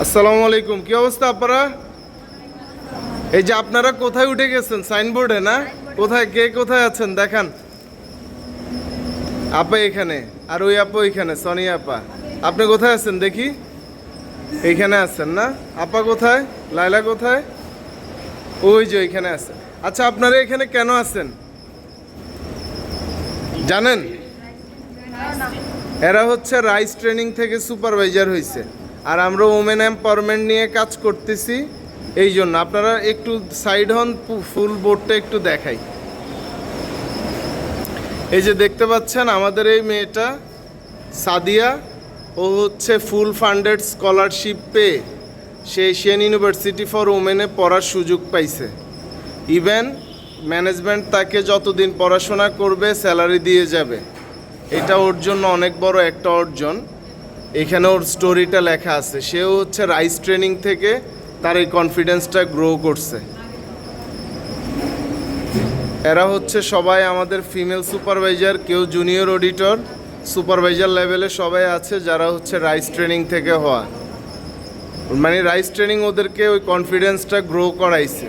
আসসালামু আলাইকুম, কি অবস্থা আপনারা? এই যে আপনারা কোথায় উঠে গেছেন? সাইনবোর্ডে না? কোথায়, কে কোথায় আছেন? দেখান। আপা এখানে, আর ওই আপা ওইখানে, সনি আপা। আপনি কোথায় আছেন দেখি? এইখানে আছেন না? আপা কোথায়? লাইলা কোথায়? ওই যে ওইখানে আছে। আচ্ছা আপনারা এখানে কেন আছেন? জানেন? এরা হচ্ছে রাইস ট্রেনিং থেকে সুপারভাইজার হয়েছে আর আমরা ওমেন এম্পাওয়ারমেন্ট নিয়ে কাজ করতেছি। এই জন্য আপনারা একটু সাইড হন ফুল বোর্ডটা একটু দেখাই। এই যে দেখতে পাচ্ছেন আমাদের এই মেয়েটা, সাদিয়া। ও হচ্ছে ফুল ফান্ডেড স্কলারশিপ পেয়ে সে এশিয়ান ইউনিভার্সিটি ফর ওমেনে পড়ার সুযোগ পাইছে। ইভেন ম্যানেজমেন্ট তাকে যতদিন পড়াশোনা করবে স্যালারি দিয়ে যাবে। এটা ওর জন্য অনেক বড় একটা অর্জন। এখানে ওর স্টোরিটা লেখা আছে। সেও হচ্ছে রাইস ট্রেনিং থেকে তার এই কনফিডেন্সটা গ্রো করছে। এরা হচ্ছে সবাই আমাদের ফিমেল সুপারভাইজার কেউ জুনিয়র অডিটর সুপারভাইজার লেভেলে সবাই আছে যারা হচ্ছে রাইস ট্রেনিং থেকে হওয়া। মানে রাইস ট্রেনিং ওদেরকে ওই কনফিডেন্সটা গ্রো করাইছে।